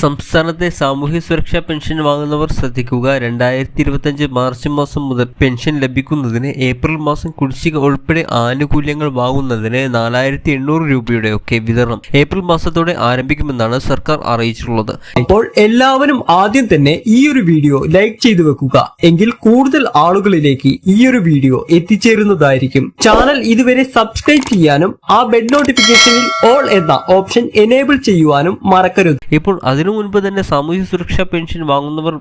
സംസ്ഥാനത്തെ സാമൂഹ്യ സുരക്ഷാ പെൻഷൻ വാങ്ങുന്നവർ ശ്രദ്ധിക്കുക. രണ്ടായിരത്തി ഇരുപത്തഞ്ച് മാർച്ച് മാസം മുതൽ പെൻഷൻ ലഭിക്കുന്നതിന് ഏപ്രിൽ മാസം കുടിശ്ശിക ഉൾപ്പെടെ ആനുകൂല്യങ്ങൾ വാങ്ങുന്നതിന് നാലായിരത്തി എണ്ണൂറ് രൂപയുടെ ഒക്കെ വിതരണം ഏപ്രിൽ മാസത്തോടെ ആരംഭിക്കുമെന്നാണ് സർക്കാർ അറിയിച്ചിട്ടുള്ളത്. അപ്പോൾ എല്ലാവരും ആദ്യം തന്നെ ഈ ഒരു വീഡിയോ ലൈക്ക് ചെയ്തു വെക്കുക. എങ്കിൽ കൂടുതൽ ആളുകളിലേക്ക് ഈ ഒരു വീഡിയോ എത്തിച്ചേരുന്നതായിരിക്കും. ചാനൽ ഇതുവരെ സബ്സ്ക്രൈബ് ചെയ്യാനും ആ ബെഡ് നോട്ടിഫിക്കേഷനിൽ ഓൾ എന്ന ഓപ്ഷൻ എനേബിൾ ചെയ്യുവാനും മറക്കരുത്. ഇപ്പോൾ അതിനു മുൻപ് തന്നെ സാമൂഹ്യ സുരക്ഷാ പെൻഷൻ വാങ്ങുന്നവർ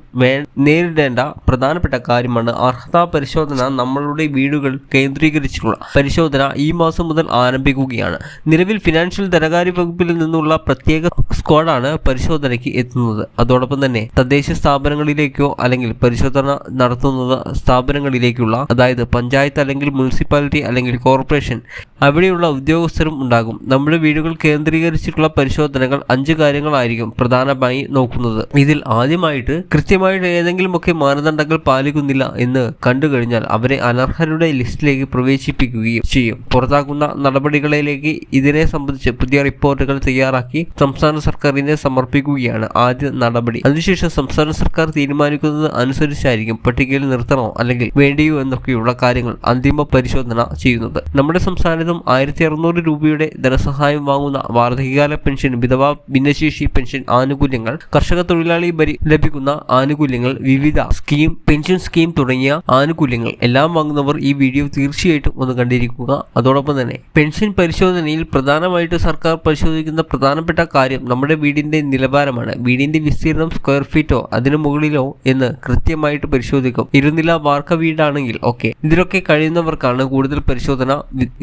നേരിടേണ്ട പ്രധാനപ്പെട്ട കാര്യമാണ് അർഹതാ പരിശോധന നമ്മളുടെ വീടുകൾ കേന്ദ്രീകരിച്ചിട്ടുള്ള പരിശോധന ഈ മാസം മുതൽ ആരംഭിക്കുകയാണ്. നിലവിൽ ഫിനാൻഷ്യൽ ധനകാര്യ വകുപ്പിൽ നിന്നുള്ള പ്രത്യേക സ്ക്വാഡാണ് പരിശോധനയ്ക്ക് എത്തുന്നത്. അതോടൊപ്പം തന്നെ തദ്ദേശ സ്ഥാപനങ്ങളിലേക്കോ അല്ലെങ്കിൽ പരിശോധന നടത്തുന്നത് സ്ഥാപനങ്ങളിലേക്കുള്ള അതായത് പഞ്ചായത്ത് അല്ലെങ്കിൽ മുനിസിപ്പാലിറ്റി അല്ലെങ്കിൽ കോർപ്പറേഷൻ അവിടെയുള്ള ഉദ്യോഗസ്ഥരും ഉണ്ടാകും. നമ്മുടെ വീടുകൾ കേന്ദ്രീകരിച്ചിട്ടുള്ള പരിശോധനകൾ അഞ്ച് കാര്യങ്ങളായിരിക്കും. പ്രധാനമായി നോക്കുന്നത്. ഇതിൽ ആദ്യമായിട്ട് കൃത്യമായിട്ട് ഏതെങ്കിലുമൊക്കെ മാനദണ്ഡങ്ങൾ പാലിക്കുന്നില്ല എന്ന് കണ്ടു കഴിഞ്ഞാൽ അവരെ അനർഹരുടെ ലിസ്റ്റിലേക്ക് പ്രവേശിപ്പിക്കുകയും ചെയ്യും. പുറത്താക്കുന്ന നടപടികളിലേക്ക് ഇതിനെ സംബന്ധിച്ച് പുതിയ റിപ്പോർട്ടുകൾ തയ്യാറാക്കി സംസ്ഥാന സർക്കാരിനെ സമർപ്പിക്കുകയാണ് ആദ്യ നടപടി. അതിനുശേഷം സംസ്ഥാന സർക്കാർ തീരുമാനിക്കുന്നത് അനുസരിച്ചായിരിക്കും പട്ടികയിൽ നിർത്തണോ അല്ലെങ്കിൽ വേണ്ടിയോ എന്നൊക്കെയുള്ള കാര്യങ്ങൾ അന്തിമ പരിശോധന ചെയ്യുന്നത്. നമ്മുടെ സംസ്ഥാനത്തും ആയിരത്തി അറുന്നൂറ് രൂപയുടെ ധനസഹായം വാങ്ങുന്ന വാർദ്ധകാല പെൻഷൻ വിധവാ ഭിന്നശേഷി പെൻഷൻ ആനുകൂല്യങ്ങൾ കർഷക തൊഴിലാളി ലഭിക്കുന്ന ആനുകൂല്യങ്ങൾ വിവിധ സ്കീം പെൻഷൻ സ്കീം തുടങ്ങിയ ആനുകൂല്യങ്ങൾ എല്ലാം വാങ്ങുന്നവർ ഈ വീഡിയോ തീർച്ചയായിട്ടും ഒന്ന് കണ്ടിരിക്കുക. അതോടൊപ്പം തന്നെ പെൻഷൻ പരിശോധനയിൽ പ്രധാനമായിട്ട് സർക്കാർ പരിശോധിക്കുന്ന പ്രധാനപ്പെട്ട കാര്യം നമ്മുടെ വീടിന്റെ നിലവാരമാണ്. വീടിന്റെ വിസ്തീർണം സ്ക്വയർ ഫീറ്റോ അതിനു മുകളിലോ എന്ന് കൃത്യമായിട്ട് പരിശോധിക്കും. ഇരുനില വാർക്ക വീടാണെങ്കിൽ ഓക്കെ ഇതിലൊക്കെ കഴിയുന്നവർക്കാണ് കൂടുതൽ പരിശോധന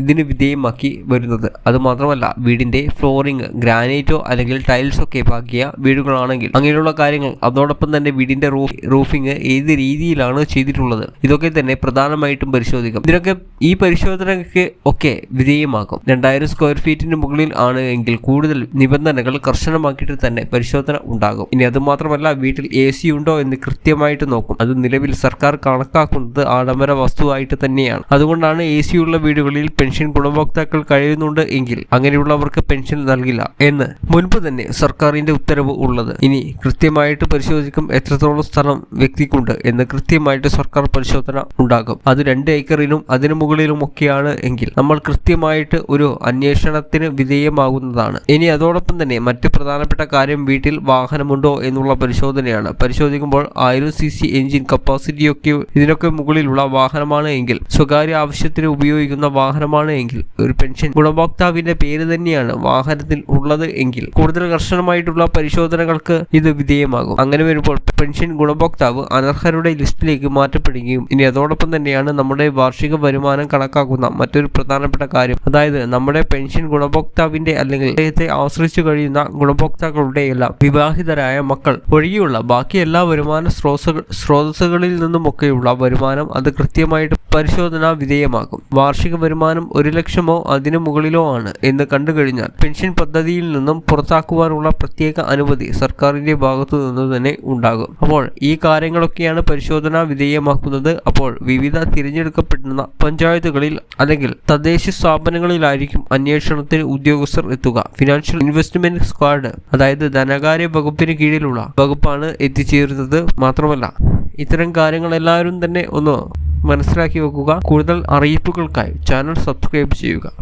ഇതിന് വിധേയമാക്കി വരുന്നത്. അതുമാത്രമല്ല വീടിന്റെ ഫ്ലോറിംഗ് ഗ്രാനൈറ്റോ അല്ലെങ്കിൽ ടൈൽസ് ഒക്കെ പാകിയ വീടുകളാണെങ്കിൽ അങ്ങനെയുള്ള കാര്യങ്ങൾ. അതോടൊപ്പം തന്നെ വീടിന്റെ റൂഫ് റൂഫിംഗ് ഏത് രീതിയിലാണ് ചെയ്തിട്ടുള്ളത്? ഇതൊക്കെ തന്നെ പ്രധാനമായിട്ടും പരിശോധിക്കും. ഇതിനൊക്കെ ഈ പരിശോധനയ്ക്ക് ഒക്കെ വിധേയമാക്കും. രണ്ടായിരം സ്ക്വയർ ഫീറ്റിന് മുകളിൽ ആണ് എങ്കിൽ കൂടുതൽ നിബന്ധനകൾ കർശനമാക്കിയിട്ട് തന്നെ പരിശോധന ഉണ്ടാകും. ഇനി അത് മാത്രമല്ല വീട്ടിൽ എ സി ഉണ്ടോ എന്ന് കൃത്യമായിട്ട് നോക്കും. അത് നിലവിൽ സർക്കാർ കണക്കാക്കുന്നത് ആഡംബര വസ്തുവായിട്ട് തന്നെയാണ്. അതുകൊണ്ടാണ് എ സി ഉള്ള വീടുകളിൽ പെൻഷൻ ഗുണഭോക്താക്കൾ കഴിയുന്നുണ്ട് എങ്കിൽ അങ്ങനെയുള്ളവർക്ക് പെൻഷൻ നൽകില്ല എന്ന് മുൻപ് തന്നെ സർക്കാരിന്റെ ഉത്തരവ് ഉള്ളത്. ഇനി കൃത്യമായിട്ട് പരിശോധിക്കും എത്രത്തോളം സ്ഥലം വ്യക്തിക്കുണ്ട് എന്ന് കൃത്യമായിട്ട് സർക്കാർ പരിശോധന ഉണ്ടാകും. അത് രണ്ട് ഏക്കറിലും അതിനു മുകളിലും ഒക്കെയാണ് എങ്കിൽ നമ്മൾ കൃത്യമായിട്ട് ഒരു അന്വേഷണത്തിന് വിധേയമാകുന്നതാണ്. ഇനി അതോടൊപ്പം തന്നെ മറ്റ് പ്രധാനപ്പെട്ട കാര്യം വീട്ടിൽ വാഹനമുണ്ടോ എന്നുള്ള പരിശോധനയാണ്. പരിശോധിക്കുമ്പോൾ ആയിരം സി സി എഞ്ചിൻ കപ്പാസിറ്റി ഒക്കെ ഇതിനൊക്കെ മുകളിലുള്ള വാഹനമാണ് എങ്കിൽ സ്വകാര്യ ആവശ്യത്തിന് ഉപയോഗിക്കുന്ന വാഹനമാണ് എങ്കിൽ ഒരു പെൻഷൻ ഗുണഭോക്താവിന്റെ പേര് തന്നെയാണ് വാഹനത്തിൽ ഉള്ളത് എങ്കിൽ കൂടുതൽ കർശനമായിട്ടുള്ള പരിശോധനകൾക്ക് ഇത് വിധേയമാകും. അങ്ങനെ വരുമ്പോൾ പെൻഷൻ ഗുണഭോക്താവ് അനർഹരുടെ ലിസ്റ്റിലേക്ക് മാറ്റപ്പെടുകയും ഇനി അതോടൊപ്പം തന്നെയാണ് നമ്മുടെ വാർഷിക വരുമാനം കണക്കാക്കുന്ന മറ്റൊരു പ്രധാനപ്പെട്ട കാര്യം. അതായത് നമ്മുടെ പെൻഷൻ ഗുണഭോക്താവിന്റെ അല്ലെങ്കിൽ അദ്ദേഹത്തെ ആശ്രയിച്ചു കഴിയുന്ന ഗുണഭോക്താക്കളുടെ എല്ലാം വിവാഹിതരായ മക്കൾ ഒഴികെയുള്ള ബാക്കി എല്ലാ വരുമാന സ്രോതസ്സുകളിൽ നിന്നുമൊക്കെയുള്ള വരുമാനം അത് കൃത്യമായിട്ട് പരിശോധന വിധേയമാകും. വാർഷിക വരുമാനം ഒരു ലക്ഷമോ അതിനു മുകളിലോ ആണ് എന്ന് കണ്ടുകഴിഞ്ഞാൽ പെൻഷൻ പദ്ധതിയിൽ നിന്നും പുറത്താക്കുവാനുള്ള പ്രത്യേക അനുമതി സർക്കാരിന്റെ ഭാഗത്തു നിന്ന് തന്നെ ഉണ്ടാകും. അപ്പോൾ ഈ കാര്യങ്ങളൊക്കെയാണ് പരിശോധന വിധേയമാക്കുന്നത്. അപ്പോൾ വിവിധ തിരഞ്ഞെടുക്കപ്പെടുന്ന പഞ്ചായത്തുകളിൽ അല്ലെങ്കിൽ തദ്ദേശ സ്ഥാപനങ്ങളിലായിരിക്കും അന്വേഷണത്തിന് ഉദ്യോഗസ്ഥർ എത്തുക. ഫിനാൻഷ്യൽ ഇൻവെസ്റ്റ്മെന്റ് സ്ക്വാഡ് അതായത് ധനകാര്യ വകുപ്പിന് കീഴിലുള്ള വകുപ്പാണ് എത്തിച്ചേരുന്നത്. മാത്രമല്ല ഇത്തരം കാര്യങ്ങൾ എല്ലാവരും തന്നെ ഒന്ന് മനസ്സിലാക്കി വെക്കുക. കൂടുതൽ അറിയിപ്പുകൾക്കായി ചാനൽ സബ്സ്ക്രൈബ് ചെയ്യുക.